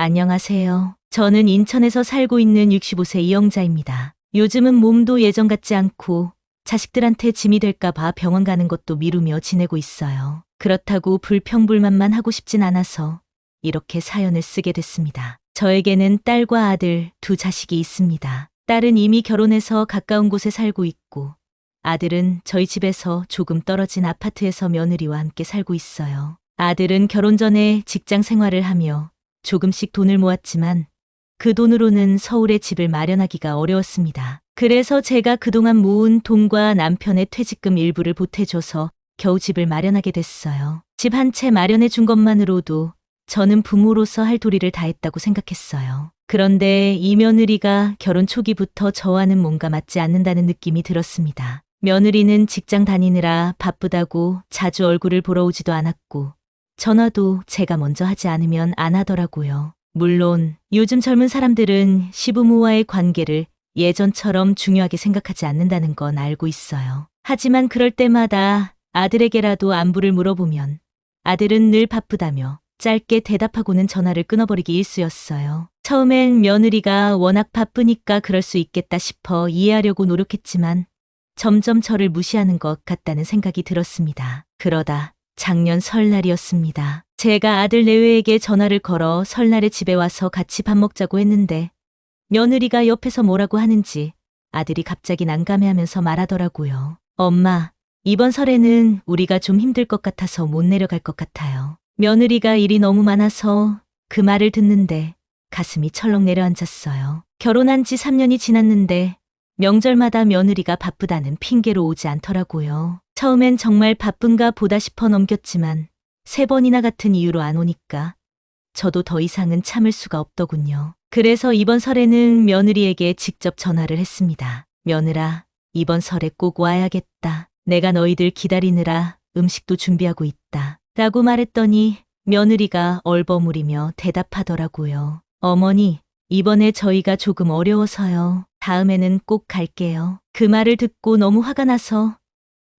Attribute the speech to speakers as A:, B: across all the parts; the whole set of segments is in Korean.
A: 안녕하세요. 저는 인천에서 살고 있는 65세 이영자입니다. 요즘은 몸도 예전 같지 않고 자식들한테 짐이 될까봐 병원 가는 것도 미루며 지내고 있어요. 그렇다고 불평불만만 하고 싶진 않아서 이렇게 사연을 쓰게 됐습니다. 저에게는 딸과 아들 두 자식이 있습니다. 딸은 이미 결혼해서 가까운 곳에 살고 있고 아들은 저희 집에서 조금 떨어진 아파트에서 며느리와 함께 살고 있어요. 아들은 결혼 전에 직장 생활을 하며 조금씩 돈을 모았지만 그 돈으로는 서울에 집을 마련하기가 어려웠습니다. 그래서 제가 그동안 모은 돈과 남편의 퇴직금 일부를 보태줘서 겨우 집을 마련하게 됐어요. 집 한 채 마련해 준 것만으로도 저는 부모로서 할 도리를 다했다고 생각했어요. 그런데 이 며느리가 결혼 초기부터 저와는 뭔가 맞지 않는다는 느낌이 들었습니다. 며느리는 직장 다니느라 바쁘다고 자주 얼굴을 보러 오지도 않았고, 전화도 제가 먼저 하지 않으면 안 하더라고요. 물론 요즘 젊은 사람들은 시부모와의 관계를 예전처럼 중요하게 생각하지 않는다는 건 알고 있어요. 하지만 그럴 때마다 아들에게라도 안부를 물어보면 아들은 늘 바쁘다며 짧게 대답하고는 전화를 끊어버리기 일쑤였어요. 처음엔 며느리가 워낙 바쁘니까 그럴 수 있겠다 싶어 이해하려고 노력했지만 점점 저를 무시하는 것 같다는 생각이 들었습니다. 그러다 작년 설날이었습니다. 제가 아들 내외에게 전화를 걸어 설날에 집에 와서 같이 밥 먹자고 했는데 며느리가 옆에서 뭐라고 하는지 아들이 갑자기 난감해하면서 말하더라고요. 엄마, 이번 설에는 우리가 좀 힘들 것 같아서 못 내려갈 것 같아요. 며느리가 일이 너무 많아서 그 말을 듣는데 가슴이 철렁 내려앉았어요. 결혼한 지 3년이 지났는데 명절마다 며느리가 바쁘다는 핑계로 오지 않더라고요. 처음엔 정말 바쁜가 보다 싶어 넘겼지만 세 번이나 같은 이유로 안 오니까 저도 더 이상은 참을 수가 없더군요. 그래서 이번 설에는 며느리에게 직접 전화를 했습니다. 며느라, 이번 설에 꼭 와야겠다. 내가 너희들 기다리느라 음식도 준비하고 있다. 라고 말했더니 며느리가 얼버무리며 대답하더라고요. 어머니, 이번에 저희가 조금 어려워서요. 다음에는 꼭 갈게요. 그 말을 듣고 너무 화가 나서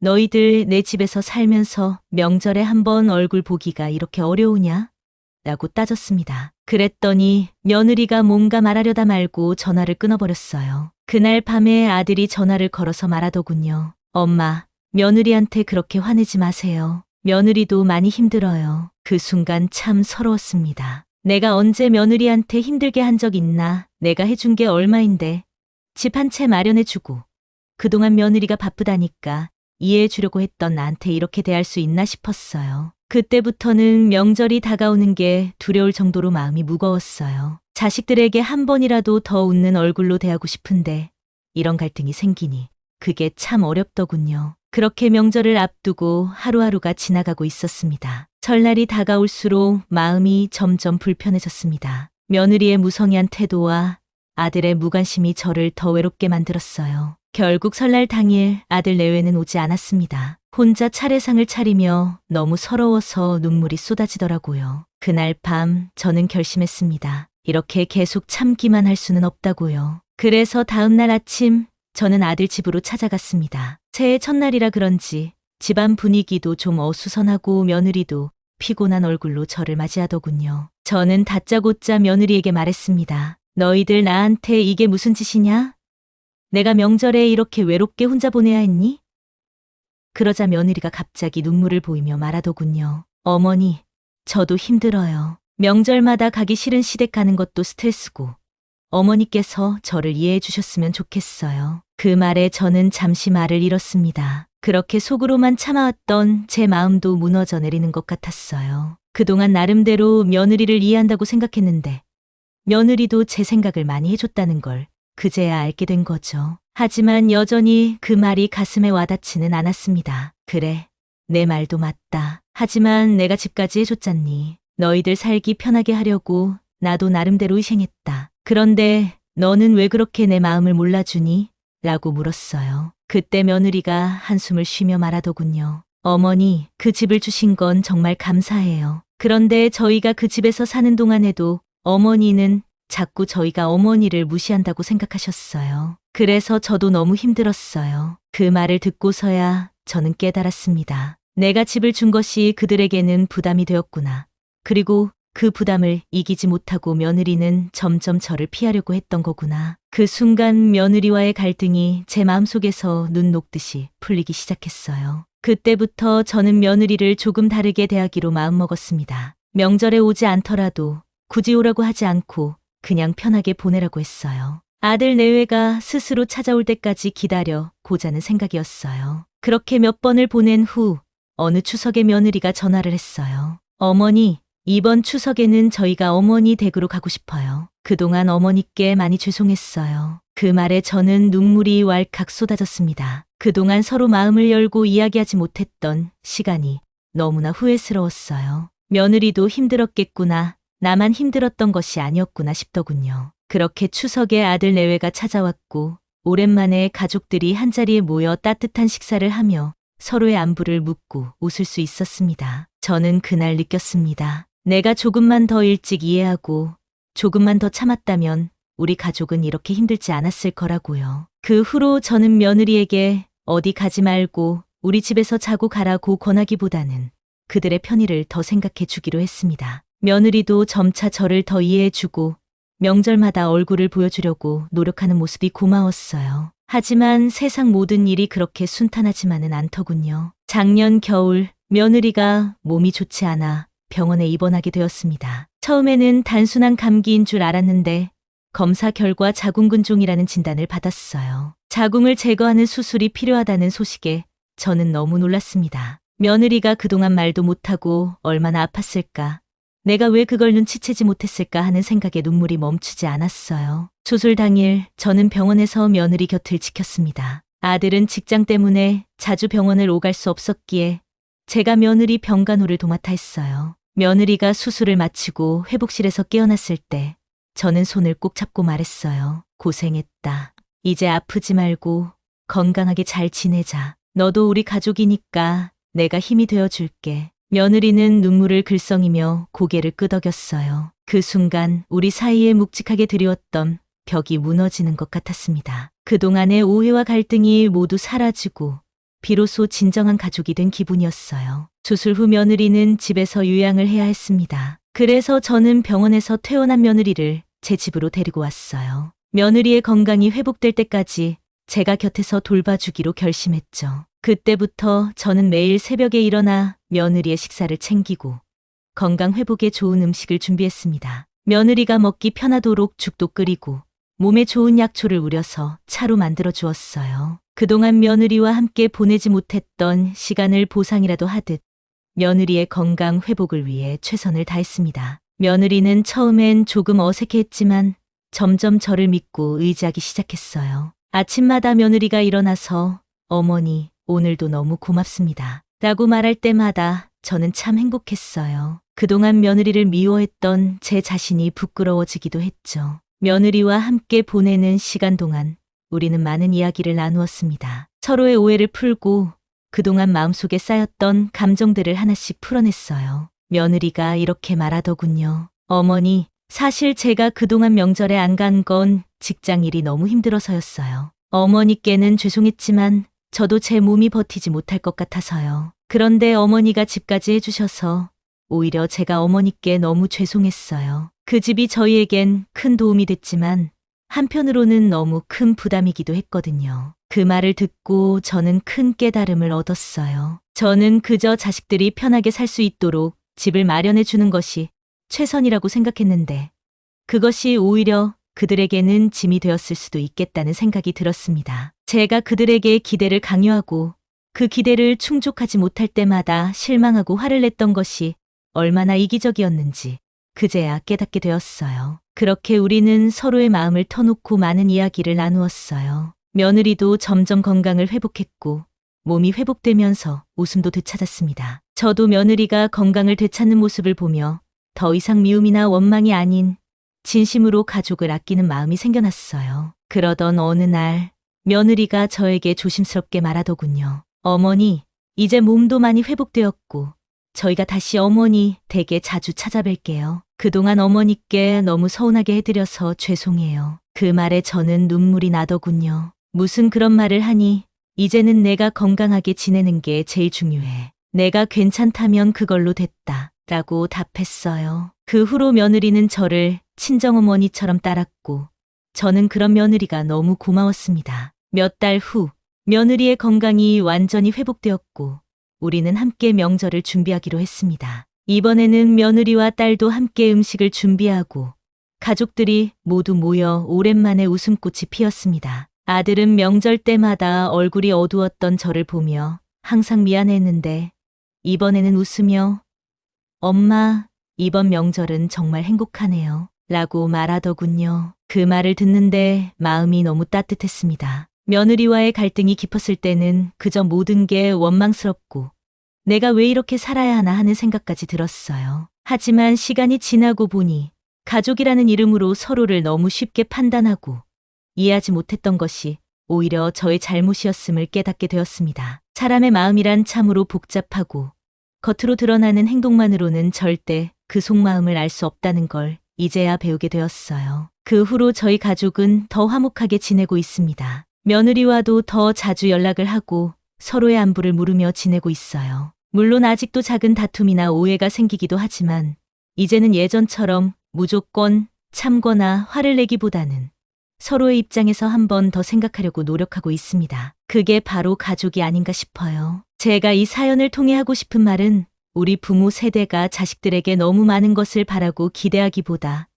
A: 너희들 내 집에서 살면서 명절에 한 번 얼굴 보기가 이렇게 어려우냐? 라고 따졌습니다. 그랬더니 며느리가 뭔가 말하려다 말고 전화를 끊어버렸어요. 그날 밤에 아들이 전화를 걸어서 말하더군요. 엄마, 며느리한테 그렇게 화내지 마세요. 며느리도 많이 힘들어요. 그 순간 참 서러웠습니다. 내가 언제 며느리한테 힘들게 한 적 있나? 내가 해준 게 얼마인데. 집 한 채 마련해주고. 그동안 며느리가 바쁘다니까 이해해 주려고 했던 나한테 이렇게 대할 수 있나 싶었어요. 그때부터는 명절이 다가오는 게 두려울 정도로 마음이 무거웠어요. 자식들에게 한 번이라도 더 웃는 얼굴로 대하고 싶은데 이런 갈등이 생기니 그게 참 어렵더군요. 그렇게 명절을 앞두고 하루하루가 지나가고 있었습니다. 설날이 다가올수록 마음이 점점 불편해졌습니다. 며느리의 무성의한 태도와 아들의 무관심이 저를 더 외롭게 만들었어요. 결국 설날 당일 아들 내외는 오지 않았습니다. 혼자 차례상을 차리며 너무 서러워서 눈물이 쏟아지더라고요. 그날 밤 저는 결심했습니다. 이렇게 계속 참기만 할 수는 없다고요. 그래서 다음날 아침 저는 아들 집으로 찾아갔습니다. 새해 첫날이라 그런지 집안 분위기도 좀 어수선하고 며느리도 피곤한 얼굴로 저를 맞이하더군요. 저는 다짜고짜 며느리에게 말했습니다. 너희들 나한테 이게 무슨 짓이냐? 내가 명절에 이렇게 외롭게 혼자 보내야 했니? 그러자 며느리가 갑자기 눈물을 보이며 말하더군요. 어머니, 저도 힘들어요. 명절마다 가기 싫은 시댁 가는 것도 스트레스고, 어머니께서 저를 이해해 주셨으면 좋겠어요. 그 말에 저는 잠시 말을 잃었습니다. 그렇게 속으로만 참아왔던 제 마음도 무너져 내리는 것 같았어요. 그동안 나름대로 며느리를 이해한다고 생각했는데, 며느리도 제 생각을 많이 해줬다는 걸 그제야 알게 된 거죠. 하지만 여전히 그 말이 가슴에 와닿지는 않았습니다. 그래, 내 말도 맞다. 하지만 내가 집까지 해줬잖니. 너희들 살기 편하게 하려고 나도 나름대로 희생했다. 그런데 너는 왜 그렇게 내 마음을 몰라주니? 라고 물었어요. 그때 며느리가 한숨을 쉬며 말하더군요. 어머니, 그 집을 주신 건 정말 감사해요. 그런데 저희가 그 집에서 사는 동안에도 어머니는 자꾸 저희가 어머니를 무시한다고 생각하셨어요. 그래서 저도 너무 힘들었어요. 그 말을 듣고서야 저는 깨달았습니다. 내가 집을 준 것이 그들에게는 부담이 되었구나. 그리고 그 부담을 이기지 못하고 며느리는 점점 저를 피하려고 했던 거구나. 그 순간 며느리와의 갈등이 제 마음속에서 눈 녹듯이 풀리기 시작했어요. 그때부터 저는 며느리를 조금 다르게 대하기로 마음먹었습니다. 명절에 오지 않더라도 굳이 오라고 하지 않고 그냥 편하게 보내라고 했어요. 아들 내외가 스스로 찾아올 때까지 기다려 보자는 생각이었어요. 그렇게 몇 번을 보낸 후 어느 추석에 며느리가 전화를 했어요. 어머니, 이번 추석에는 저희가 어머니 댁으로 가고 싶어요. 그동안 어머니께 많이 죄송했어요. 그 말에 저는 눈물이 왈칵 쏟아졌습니다. 그동안 서로 마음을 열고 이야기하지 못했던 시간이 너무나 후회스러웠어요. 며느리도 힘들었겠구나. 나만 힘들었던 것이 아니었구나 싶더군요. 그렇게 추석에 아들 내외가 찾아왔고 오랜만에 가족들이 한자리에 모여 따뜻한 식사를 하며 서로의 안부를 묻고 웃을 수 있었습니다. 저는 그날 느꼈습니다. 내가 조금만 더 일찍 이해하고 조금만 더 참았다면 우리 가족은 이렇게 힘들지 않았을 거라고요. 그 후로 저는 며느리에게 어디 가지 말고 우리 집에서 자고 가라고 권하기보다는 그들의 편의를 더 생각해 주기로 했습니다. 며느리도 점차 저를 더 이해해주고 명절마다 얼굴을 보여주려고 노력하는 모습이 고마웠어요. 하지만 세상 모든 일이 그렇게 순탄하지만은 않더군요. 작년 겨울 며느리가 몸이 좋지 않아 병원에 입원하게 되었습니다. 처음에는 단순한 감기인 줄 알았는데 검사 결과 자궁근종이라는 진단을 받았어요. 자궁을 제거하는 수술이 필요하다는 소식에 저는 너무 놀랐습니다. 며느리가 그동안 말도 못하고 얼마나 아팠을까. 내가 왜 그걸 눈치채지 못했을까 하는 생각에 눈물이 멈추지 않았어요. 수술 당일 저는 병원에서 며느리 곁을 지켰습니다. 아들은 직장 때문에 자주 병원을 오갈 수 없었기에 제가 며느리 병간호를 도맡아 했어요. 며느리가 수술을 마치고 회복실에서 깨어났을 때 저는 손을 꼭 잡고 말했어요. 고생했다. 이제 아프지 말고 건강하게 잘 지내자. 너도 우리 가족이니까 내가 힘이 되어 줄게. 며느리는 눈물을 글썽이며 고개를 끄덕였어요. 그 순간 우리 사이에 묵직하게 드리웠던 벽이 무너지는 것 같았습니다. 그동안의 오해와 갈등이 모두 사라지고 비로소 진정한 가족이 된 기분이었어요. 수술 후 며느리는 집에서 요양을 해야 했습니다. 그래서 저는 병원에서 퇴원한 며느리를 제 집으로 데리고 왔어요. 며느리의 건강이 회복될 때까지 제가 곁에서 돌봐주기로 결심했죠. 그때부터 저는 매일 새벽에 일어나 며느리의 식사를 챙기고 건강 회복에 좋은 음식을 준비했습니다. 며느리가 먹기 편하도록 죽도 끓이고 몸에 좋은 약초를 우려서 차로 만들어 주었어요. 그동안 며느리와 함께 보내지 못했던 시간을 보상이라도 하듯 며느리의 건강 회복을 위해 최선을 다했습니다. 며느리는 처음엔 조금 어색했지만 점점 저를 믿고 의지하기 시작했어요. 아침마다 며느리가 일어나서 어머니, 오늘도 너무 고맙습니다. 라고 말할 때마다 저는 참 행복했어요. 그동안 며느리를 미워했던 제 자신이 부끄러워지기도 했죠. 며느리와 함께 보내는 시간 동안 우리는 많은 이야기를 나누었습니다. 서로의 오해를 풀고 그동안 마음속에 쌓였던 감정들을 하나씩 풀어냈어요. 며느리가 이렇게 말하더군요. 어머니, 사실 제가 그동안 명절에 안 간 건 직장 일이 너무 힘들어서였어요. 어머니께는 죄송했지만 저도 제 몸이 버티지 못할 것 같아서요. 그런데 어머니가 집까지 해주셔서 오히려 제가 어머니께 너무 죄송했어요. 그 집이 저희에겐 큰 도움이 됐지만 한편으로는 너무 큰 부담이기도 했거든요. 그 말을 듣고 저는 큰 깨달음을 얻었어요. 저는 그저 자식들이 편하게 살 수 있도록 집을 마련해 주는 것이 최선이라고 생각했는데 그것이 오히려 그들에게는 짐이 되었을 수도 있겠다는 생각이 들었습니다. 제가 그들에게 기대를 강요하고 그 기대를 충족하지 못할 때마다 실망하고 화를 냈던 것이 얼마나 이기적이었는지 그제야 깨닫게 되었어요. 그렇게 우리는 서로의 마음을 터놓고 많은 이야기를 나누었어요. 며느리도 점점 건강을 회복했고 몸이 회복되면서 웃음도 되찾았습니다. 저도 며느리가 건강을 되찾는 모습을 보며 더 이상 미움이나 원망이 아닌 진심으로 가족을 아끼는 마음이 생겨났어요. 그러던 어느 날 며느리가 저에게 조심스럽게 말하더군요. 어머니, 이제 몸도 많이 회복되었고 저희가 다시 어머니 댁에 자주 찾아뵐게요. 그동안 어머니께 너무 서운하게 해드려서 죄송해요. 그 말에 저는 눈물이 나더군요. 무슨 그런 말을 하니 이제는 내가 건강하게 지내는 게 제일 중요해. 내가 괜찮다면 그걸로 됐다. 라고 답했어요. 그 후로 며느리는 저를 친정어머니처럼 따랐고, 저는 그런 며느리가 너무 고마웠습니다. 몇 달 후, 며느리의 건강이 완전히 회복되었고, 우리는 함께 명절을 준비하기로 했습니다. 이번에는 며느리와 딸도 함께 음식을 준비하고, 가족들이 모두 모여 오랜만에 웃음꽃이 피었습니다. 아들은 명절 때마다 얼굴이 어두웠던 저를 보며 항상 미안했는데, 이번에는 웃으며, 엄마, 이번 명절은 정말 행복하네요. 라고 말하더군요. 그 말을 듣는데 마음이 너무 따뜻했습니다. 며느리와의 갈등이 깊었을 때는 그저 모든 게 원망스럽고 내가 왜 이렇게 살아야 하나 하는 생각까지 들었어요. 하지만 시간이 지나고 보니 가족이라는 이름으로 서로를 너무 쉽게 판단하고 이해하지 못했던 것이 오히려 저의 잘못이었음을 깨닫게 되었습니다. 사람의 마음이란 참으로 복잡하고 겉으로 드러나는 행동만으로는 절대 그 속마음을 알 수 없다는 걸 이제야 배우게 되었어요. 그 후로 저희 가족은 더 화목하게 지내고 있습니다. 며느리와도 더 자주 연락을 하고 서로의 안부를 물으며 지내고 있어요. 물론 아직도 작은 다툼이나 오해가 생기기도 하지만 이제는 예전처럼 무조건 참거나 화를 내기보다는 서로의 입장에서 한 번 더 생각하려고 노력하고 있습니다. 그게 바로 가족이 아닌가 싶어요. 제가 이 사연을 통해 하고 싶은 말은 우리 부모 세대가 자식들에게 너무 많은 것을 바라고 기대하기보다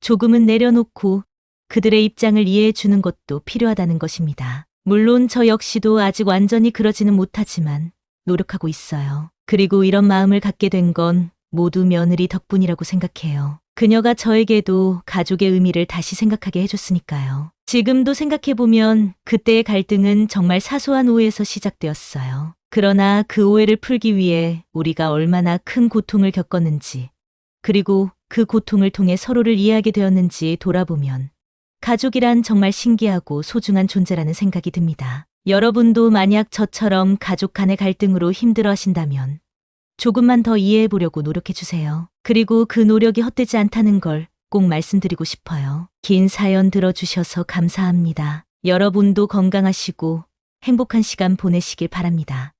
A: 조금은 내려놓고 그들의 입장을 이해해 주는 것도 필요하다는 것입니다. 물론 저 역시도 아직 완전히 그러지는 못하지만 노력하고 있어요. 그리고 이런 마음을 갖게 된 건 모두 며느리 덕분이라고 생각해요. 그녀가 저에게도 가족의 의미를 다시 생각하게 해줬으니까요. 지금도 생각해보면 그때의 갈등은 정말 사소한 오해에서 시작되었어요. 그러나 그 오해를 풀기 위해 우리가 얼마나 큰 고통을 겪었는지, 그리고 그 고통을 통해 서로를 이해하게 되었는지 돌아보면 가족이란 정말 신기하고 소중한 존재라는 생각이 듭니다. 여러분도 만약 저처럼 가족 간의 갈등으로 힘들어 하신다면 조금만 더 이해해 보려고 노력해 주세요. 그리고 그 노력이 헛되지 않다는 걸 꼭 말씀드리고 싶어요. 긴 사연 들어주셔서 감사합니다. 여러분도 건강하시고 행복한 시간 보내시길 바랍니다.